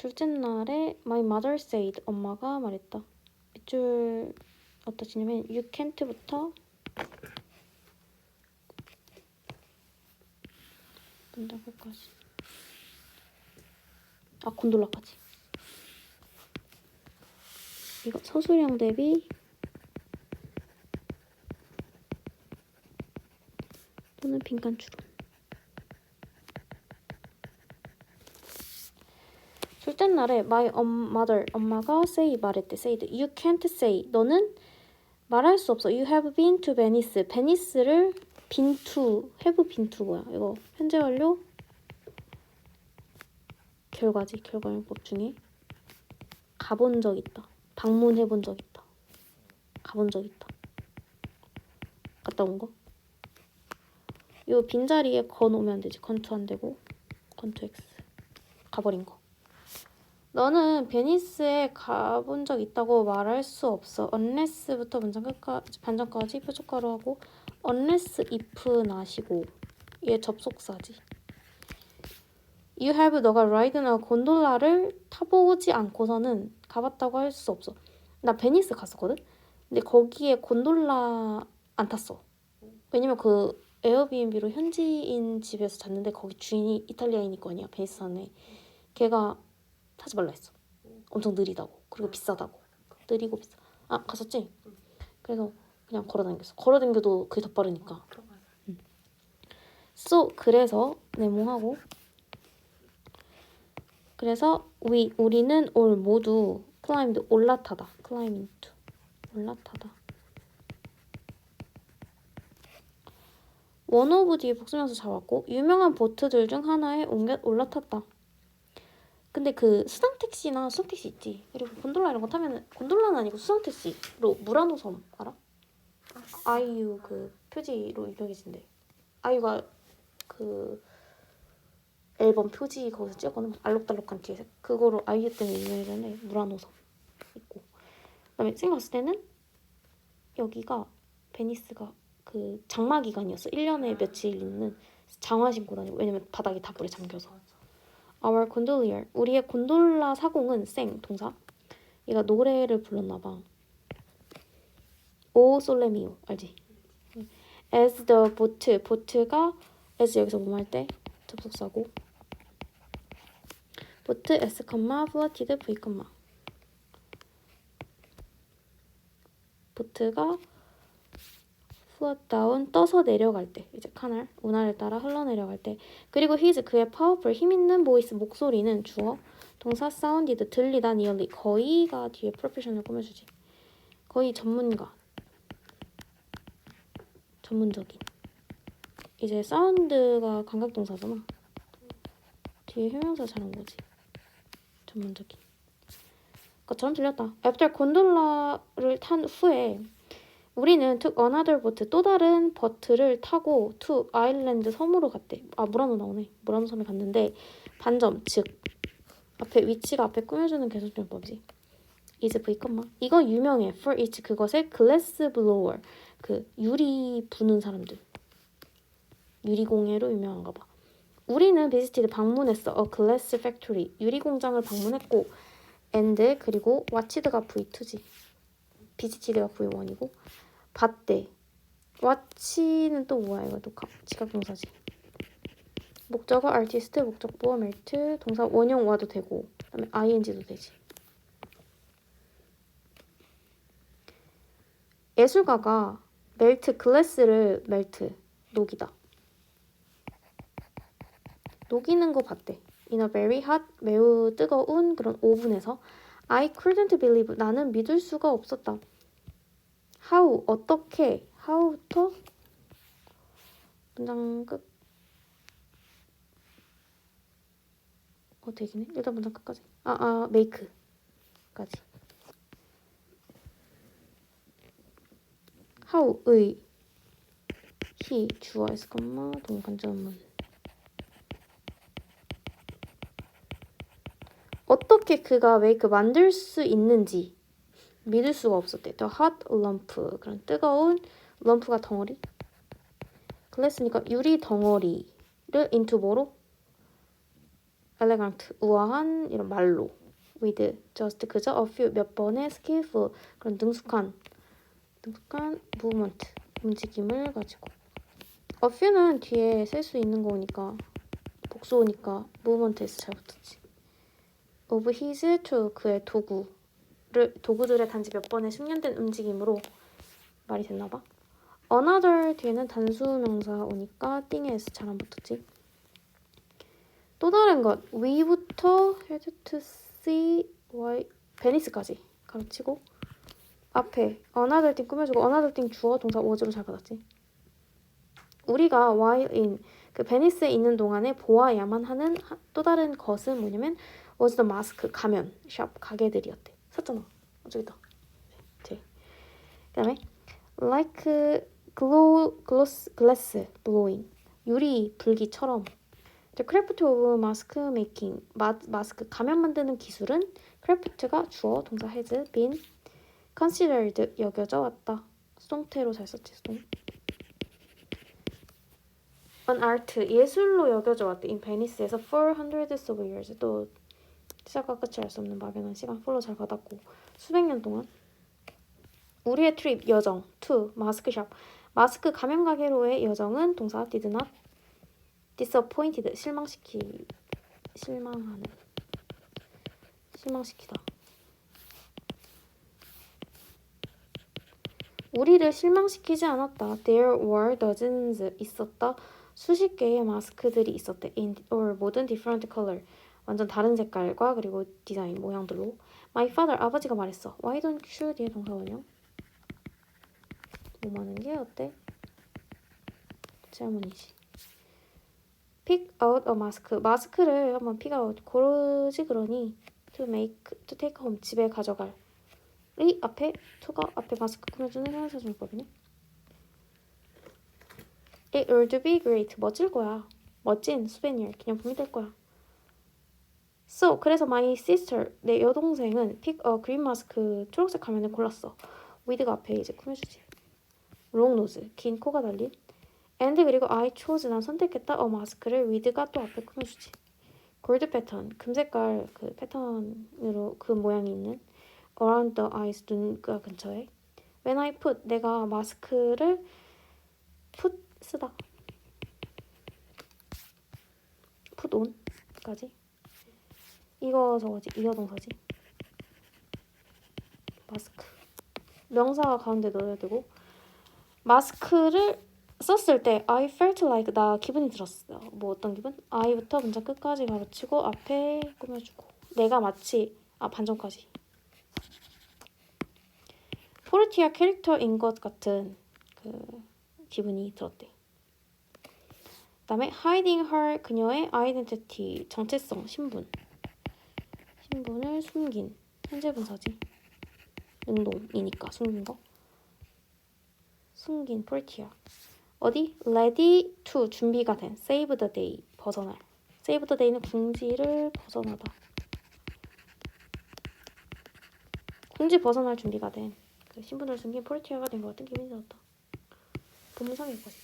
둘째 날에 my mother said 엄마가 말했다. 밑줄 어디다 치냐면 you can't부터 문장까지. 아 곤돌라까지. 이거 서술형 대비 또는 빈칸 추론 둘째 날에 my mother 엄마가 say 말했대. said you can't say. 너는 말할 수 없어. You have been to Venice. 베니스를 been to have been to 뭐야? 이거 현재 완료? 결과지 결과용법 중에? 가본 적 있다. 방문해 본 적 있다. 가본 적 있다. 갔다 온 거? 요 빈자리에 건 오면 되지. 건투 안 되고. 건투 X. 가버린 거 너는 베니스에 가본 적 있다고 말할 수 없어. unless부터 문장 끝까지 반전까지 표적가로 하고 unless if 나시고 얘 접속사지. You have 너가 라이드나 곤돌라를 타보지 않고서는 가봤다고 할 수 없어. 나 베니스 갔었거든. 근데 거기에 곤돌라 안 탔어. 왜냐면 그 에어비앤비로 현지인 집에서 잤는데 거기 주인이 이탈리아인일 거 아니야 베니스 안에. 걔가 타지 말라 했어. 엄청 느리다고. 그리고 비싸다고. 느리고 비싸. 아 갔었지? 그래서 그냥 걸어다녔어. 걸어다녀도 그게 더 빠르니까. so 그래서 네모하고 그래서 we 우리는 올 모두 climbed 올라타다. into 올라타다. 원 오브 뒤에 복수명사 잡았고 유명한 보트들 중 하나에 옮겨 올라탔다. 근데 그 수상 택시나 수상 택시 있지. 그리고 곤돌라 이런 거 타면 곤돌라는 아니고 수상 택시로 무라노 섬 알아? 아이유 그 표지로 유명해진대. 아이유가 그 앨범 표지 거기서 찍었거든. 알록달록한 뒤에 그거로 아이유 때문에 유명해졌는데 무라노 섬 있고. 그다음에 생각했을 때는 여기가 베니스가 그 장마 기간이었어. 1년에 며칠 있는 장화 신고 다니고 왜냐면 바닥이 다 물에 잠겨서. Our gondolier. 우리의 곤돌라 사공은 생 동사. 얘가 노래를 불렀나 봐. 오 솔레미오 알지? As the boat. 보트가 as 여기서 뭐할 때 접속사고. 보트 s, floated v, 보트가 float down 떠서 내려갈 때 이제 카날 운하를 따라 흘러내려갈 때 그리고 his 그의 powerful 힘 있는 보이스 목소리는 주어 동사 sounded 들리다 nearly 거의가 뒤에 프로페셔널 꾸며주지. 거의 전문가. 전문적인. 이제 사운드가 감각동사잖아. 뒤에 형용사 잘한 거지. 전문적인. 것처럼 들렸다. After 곤돌라를 탄 후에 우리는 took another boat 또 다른 버트를 타고 to 아일랜드 섬으로 갔대. 아 무라노 나오네. 무라노 섬에 갔는데 반점 즉 앞에 위치가 앞에 꾸며주는 개선용법이지. is v, 이건 유명해. for each 그것의 glass blower 그 유리 부는 사람들. 유리 공예로 유명한가 봐. 우리는 visited 방문했어. a glass factory 유리 공장을 방문했고 and 그리고 watched가 v2지. visited가 v1이고 봤대. watch는 또 뭐야 이거 또 지각 동사지. 목적어 artist, 목적보어 멜트, 동사 원형 와도 되고 그다음에 ing도 되지. 예술가가 멜트 글래스를 멜트 녹이다. 녹이는 거 봤대. In a very hot 매우 뜨거운 그런 오븐에서 I couldn't believe 나는 믿을 수가 없었다. How 어떻게 how부터 문장 끝 어, 되기네. 일단 문장 끝까지. 아, 아, make까지. how의 he 주어 s, 동관점문 어떻게 그가 make 만들 수 있는지 믿을 수가 없었대. The hot lump. 그런 뜨거운 럼프가 덩어리. 글래스니까 유리 덩어리를 into 뭐로? elegant 우아한 이런 말로 with just 그저 a few 몇 번의 skillful 그런 능숙한 능숙한 movement 움직임을 가지고 a few는 뒤에 쓸 수 있는 거니까 복수오니까 movement에서 잘 붙었지 of his tool 그의 도구를 도구들의 단지 몇 번의 숙련된 움직임으로 말이 됐나 봐. another 뒤에는 단수 명사 오니까 잘안 붙었지. 또 다른 것 we부터 had to see why 베니스까지 가르치고 앞에 another thing 꾸며주고 another thing 주어 동사 was로 잘 받았지. 우리가 while in 그 베니스에 있는 동안에 보아야만 하는 하- 또 다른 것은 뭐냐면 was the mask 가면 샵 가게들이었대. 샀잖아. 어, 저기다. 제. 그다음에 like glow gloss glass blowing 유리 불기처럼 craft of mask making 마, 마스크 가면 만드는 기술은 craft가 주어 동사 has been considered 여겨져 왔다. 수동태로 잘 썼지 수동. An art 예술로 여겨져 왔대. In Venice에서 for hundreds of years 또 시작과 끝이 알 수 없는 막연한 시간 follow 잘 받았고 수백 년 동안 우리의 트립 여정 to 마스크샵 마스크 가면 가게로의 여정은 동사 did not disappointed 실망시키 실망하는 실망시키다 우리를 실망시키지 않았다. There were dozens 있었다. 수십 개의 마스크들이 있었대. In or 모든 different color 완전 다른 색깔과 그리고 디자인 모양들로. My father 아버지가 말했어. Why don't you 뒤에 동사 원형? 뭐 많은 게 어때? 질문이지. Pick out a mask. 마스크를 한번 pick out 고르지 그러니 to make to take home 집에 가져갈. 이 앞에 to가 앞에 마스크 꾸며주는 형용사준법이네. It would be great. 멋질 거야. 멋진 수베니어 기념품이 될 거야. So 그래서 my sister 내 여동생은 pick a green mask 초록색 가면을 골랐어. with가 앞에 이제 꾸며주지. long nose 긴 코가 달린 and 그리고 I chose 난 선택했다 a 마스크를 with가 또 앞에 꾸며주지. 골드 패턴 금색깔 그 패턴으로 그 모양이 있는 around the eyes 눈가 근처에 when I put 내가 마스크를 put 쓰다 put on까지 이거 저거지? 이어 동사지? 마스크. 명사가 가운데 넣어야 되고. 마스크를 썼을 때 I felt like 나 기분이 들었어. 뭐 어떤 기분? I부터 문장 끝까지 가르치고 앞에 꾸며주고. 내가 마치 아 반전까지. 포르티아 캐릭터인 것 같은 그 기분이 들었대. 그 다음에 hiding her 그녀의 identity 정체성 신분 신분을 숨긴. 현재 분사지. 능동이니까 숨긴 거. 숨긴 포르티아 어디? Ready to 준비가 된. Save the day. 벗어날. Save the day는 궁지를 벗어나다. 궁지 벗어날 준비가 된. 그 신분을 숨긴 포르티아가 된 것 같은 기분이 들었다. 본문상의 것이.